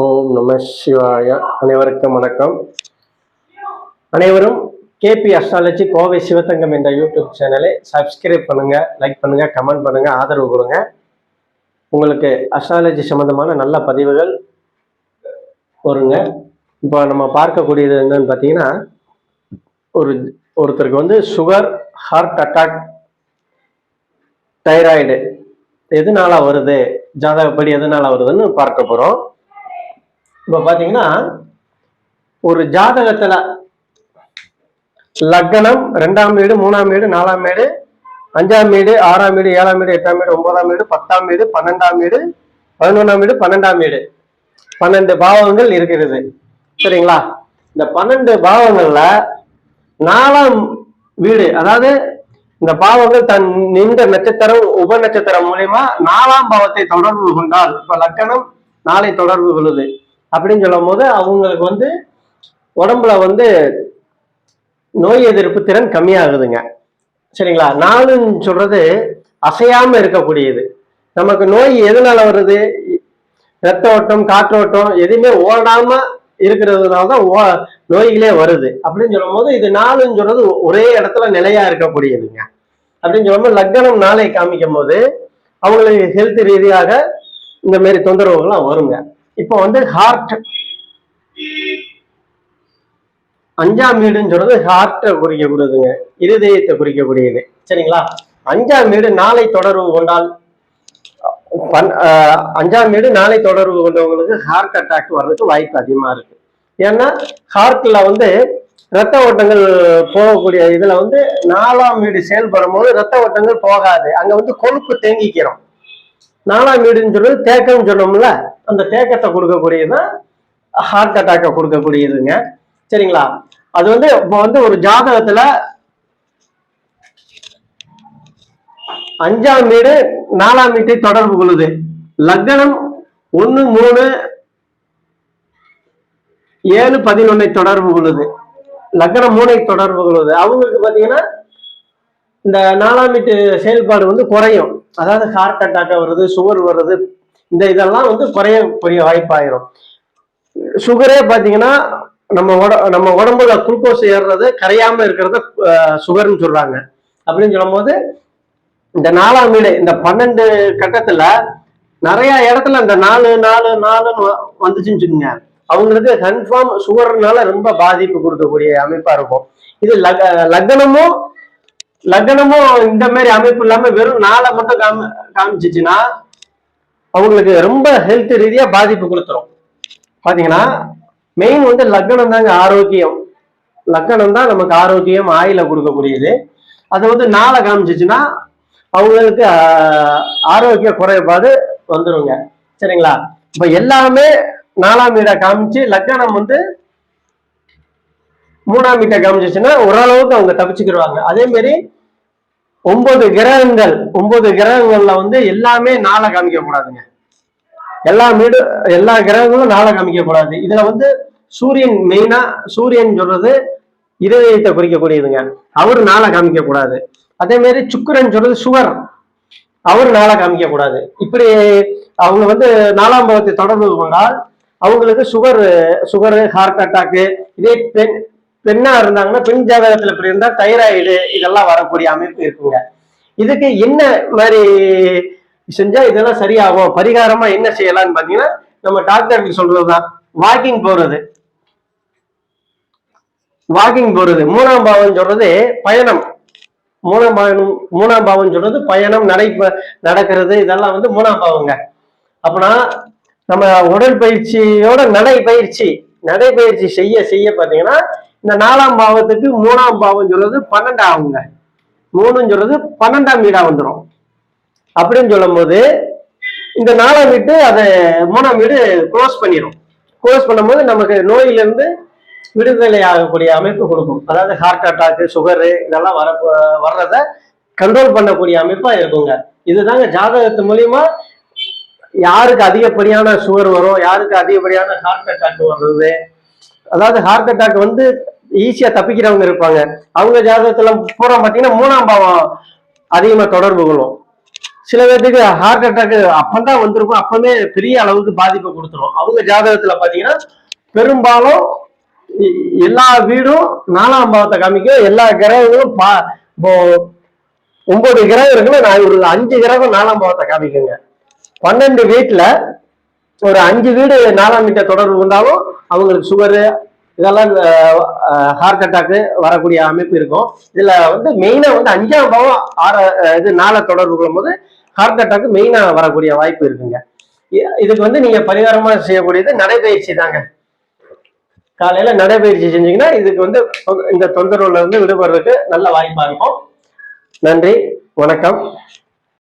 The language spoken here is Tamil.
ஓம் நம சிவாய. அனைவருக்கும் வணக்கம். அனைவரும் கேபி அஸ்ட்ராலஜி கோவை சிவத்தங்கம் என்ற யூடியூப் சேனலை சப்ஸ்கிரைப் பண்ணுங்க லைக் பண்ணுங்க கமெண்ட் பண்ணுங்க ஆதரவு கொடுங்க. உங்களுக்கு அஸ்ட்ராலஜி சம்பந்தமான நல்ல பதிவுகள் வருங்க. இப்போ நம்ம பார்க்கக்கூடியது என்னன்னு பார்த்தீங்கன்னா ஒரு ஒருத்தருக்கு வந்து சுகர் ஹார்ட் அட்டாக் தைராய்டு எதனால வருது ஜாதகப்படி எதனால வருதுன்னு பார்க்க போறோம். இப்போ பார்த்தீங்கன்னா ஒரு ஜாதகத்தில் லக்னம் ரெண்டாம் வீடு மூணாம் வீடு நாலாம் வீடு அஞ்சாம் வீடு ஆறாம் வீடு ஏழாம் வீடு எட்டாம் வீடு ஒன்பதாம் வீடு பத்தாம் வீடு பன்னெண்டாம் வீடு பதினொன்றாம் வீடு பன்னெண்டாம் வீடு. பன்னெண்டு பாவங்கள் இருக்கிறது. சரிங்களா? இந்த பன்னெண்டு பாவங்கள்ல நாலாம் வீடு அதாவது இந்த பாவங்கள் தன் நின்ற நட்சத்திரம் உப நட்சத்திரம் மூலியமா நாலாம் பாவத்தை தொடர்பு கொண்டால் இப்ப லக்கணம் நாளை தொடர்பு கொள்ளுது. அப்படின்னு சொல்லும் போது அவங்களுக்கு வந்து உடம்புல வந்து நோய் எதிர்ப்பு திறன் கம்மியாகுதுங்க. சரிங்களா? நாலுன்னு சொல்றது அசையாம இருக்கக்கூடியது. நமக்கு நோய் எதனால வருது? ரத்த ஓட்டம் காற்றோட்டம் எதுவுமே ஓடாம இருக்கிறதுனால தான் ஓ நோய்களே வருது. அப்படின்னு சொல்லும் போது இது நாலுன்னு சொல்றது ஒரே இடத்துல நிலையா இருக்கக்கூடியதுங்க. அப்படின்னு சொல்லும்போது லக்னம் நாளை காமிக்கும் போது அவங்களுக்கு ஹெல்த் ரீதியாக இந்த மாதிரி தொந்தரவுகள்லாம் வருங்க. இப்போ வந்து ஹார்ட் அஞ்சாம் வீடுன்னு சொல்றது ஹார்ட்டை குறிக்கக்கூடியதுங்க இருதயத்தை குறிக்கக்கூடியது. சரிங்களா? அஞ்சாம் வீடு நாளை தொடர்பு கொண்டால் அஞ்சாம் வீடு நாளை தொடர்பு கொண்டவங்களுக்கு ஹார்ட் அட்டாக் வர்றதுக்கு வாய்ப்பு அதிகமா இருக்கு. ஏன்னா ஹார்ட்ல வந்து ரத்த ஓட்டங்கள் போகக்கூடிய இதுல வந்து நாலாம் வீடு செயல்படும் போது ரத்த ஓட்டங்கள் போகாது. அங்க வந்து கொழுப்பு தேங்கிக்கிறோம். நாலாம் வீடுன்னு சொல்றது தேக்கம்னு சொன்னோம்ல அந்த தேக்கத்தை கொடுக்கக்கூடியது ஹார்ட் அட்டாக்கை கொடுக்கக்கூடியதுங்க. சரிங்களா? அது வந்து இப்போ வந்து ஒரு ஜாதகத்துல அஞ்சாம் வீடு நாலாம் வீட்டை தொடர்பு கொள்ளுது. லக்னம் ஒன்று மூணு ஏழு பதினொன்னை தொடர்பு கொள்ளுது. லக்னம் மூணை தொடர்பு கொள்ளுது. அவங்களுக்கு பார்த்தீங்கன்னா இந்த நாலாம் வீட்டு செயல்பாடு வந்து குறையும். அதாவது ஹார்ட் அட்டாக் வருது சுகர் வருது இந்த இதெல்லாம் வந்து குறைய பெரிய வாய்ப்பாயிரும். சுகரே பாத்தீங்கன்னா நம்ம உட நம்ம உடம்புல குளுக்கோஸ் ஏறுறது கரையாம இருக்கிறத சுகர்னு சொல்றாங்க. அப்படின்னு சொல்லும்போது இந்த நாலாம் வீடு இந்த பன்னெண்டு கட்டத்துல நிறைய இடத்துல இந்த நாலு நாலு நாலுன்னு வந்துச்சுன்னு வச்சுக்கோங்க. அவங்களுக்கு கன்ஃபார்ம் சுகர்னால ரொம்ப பாதிப்பு கொடுக்கக்கூடிய அமைப்பா இருக்கும். இது லக லக்னமும் லக்னமும் இந்த மாதிரி அமைப்பு இல்லாம வெறும் நாளை மட்டும் காமி காமிச்சிச்சுன்னா அவங்களுக்கு ரொம்ப ஹெல்த் ரீதியா பாதிப்பு கொடுத்துரும். பாத்தீங்கன்னா மெயின் வந்து லக்னம் தாங்க ஆரோக்கியம். லக்னம் தான் நமக்கு ஆரோக்கியம் ஆயில கொடுக்கக்கூடியது. அது வந்து நாளை காமிச்சிச்சுன்னா அவங்களுக்கு ஆரோக்கிய குறைபாடு வந்துருங்க. சரிங்களா? இப்ப எல்லாமே நாலாம் வீடை காமிச்சு லக்னம் வந்து மூணாம் வீட்டை காமிச்சிச்சுன்னா ஓரளவுக்கு அவங்க தப்பிச்சுக்கிடுவாங்க. அதே மாதிரி ஒன்பது கிரகங்கள் ஒன்பது கிரகங்கள்ல வந்து எல்லாமே நாளை காமிக்க கூடாதுங்க எல்லா மீடு எல்லா கிரகங்களும் நாளை காமிக்க கூடாது இதுல வந்து சூரியன் மெயினா சூரியன் சொல்றது இருதயத்தை குறிக்கக்கூடியதுங்க. அவரு நாளை காமிக்க கூடாது அதே மாதிரி சுக்கிரன் சொல்றது சுவர். அவர் நாளை காமிக்க கூடாது இப்படி அவங்க வந்து நாலாம் பாவத்தை தொடர்பு கொண்டால் அவங்களுக்கு சுகர் சுகரு ஹார்ட் அட்டாக்கு இதே பெண் பெண்ணா இருந்தாங்கன்னா பெண் ஜாதகத்துல இப்படி இருந்தா தைராய்டு இதெல்லாம் வரக்கூடிய அமைப்பு இருக்குங்க. இதுக்கு என்ன மாதிரி செஞ்சா இதெல்லாம் சரியாகும்? பரிகாரமா என்ன செய்யலாம்னு பாத்தீங்கன்னா நம்ம டாக்டருக்கு சொல்றதுதான். வாக்கிங் போறது. வாக்கிங் போறது. மூணாம் பாவம் சொல்றது பயணம். மூணாம் பாவம் மூணாம் பாவம் சொல்றது பயணம் நடை நடக்கிறது இதெல்லாம் வந்து மூணாம் பாவங்க. அப்பனா நம்ம உடற்பயிற்சியோட நடைபயிற்சி நடைபயிற்சி செய்ய செய்ய பாத்தீங்கன்னா இந்த நாலாம் பாவத்துக்கு மூணாம் பாவம் சொல்றது பன்னெண்டு ஆகுங்க மூணுன்னு சொல்றது பன்னெண்டாம் வீடா வந்துடும் அப்படின்னு சொல்லும்போது இந்த நாலாம் வீட்டு அதை மூணாம் வீடு க்ளோஸ் பண்ணிடும் க்ளோஸ் பண்ணும்போது நமக்கு நோயிலிருந்து விடுதலை ஆகக்கூடிய அமைப்பு கொடுக்கும். அதாவது ஹார்ட் அட்டாக்கு சுகரு இதெல்லாம் வர வர்றத கண்ட்ரோல் பண்ணக்கூடிய அமைப்பா இருக்குங்க. இதுதாங்க ஜாதகத்து மூலியமா யாருக்கு அதிகப்படியான சுகர் வரும் யாருக்கு அதிகப்படியான ஹார்ட் அட்டாக் வர்றது அதாவது ஹார்ட் அட்டாக் வந்து ஈஸியா தப்பிக்கிறவங்க இருப்பாங்க. அவங்க ஜாதகத்துல பூரா பாத்தீங்கன்னா மூணாம் பாவம் அதிகமா தொடர்பு கொள்ளும். சில பேர்த்துக்கு ஹார்ட் அட்டாக் அப்பந்தான் வந்திருக்கும். அப்பவே பெரிய அளவுக்கு பாதிப்பை கொடுத்துரும். அவங்க ஜாதகத்துல பாத்தீங்கன்னா பெரும்பாலும் எல்லா வீடும் நாலாம் பாவத்தை காமிக்கும் எல்லா கிரகங்களும் பா இப்போ ஒன்பது கிரகம் இருக்குன்னா நான் ஒரு அஞ்சு கிரகம் நாலாம் பாவத்தை காமிக்குங்க. பன்னெண்டு வீட்டுல ஒரு அஞ்சு வீடு நாலாம் வீட்டை தொடர்பு கொண்டாலும் அவங்களுக்கு சுகரு இதெல்லாம் ஹார்ட் அட்டாக்கு வரக்கூடிய அமைப்பு இருக்கும். இதுல வந்து மெயினா வந்து அஞ்சாம் பாவம் ஆற இது நாளை தொடர்பு கொள்ளும்போது ஹார்ட் அட்டாக்கு மெயினா வரக்கூடிய வாய்ப்பு இருக்குங்க. இ- இதுக்கு வந்து நீங்க பரிகாரமா செய்யக்கூடியது நடைபயிற்சி தாங்க. காலையில நடைபயிற்சி செஞ்சீங்கன்னா இதுக்கு வந்து தொ- இந்த தொந்தரவுல இருந்து விடுபடுறதுக்கு நல்ல வாய்ப்பா இருக்கும். நன்றி வணக்கம்.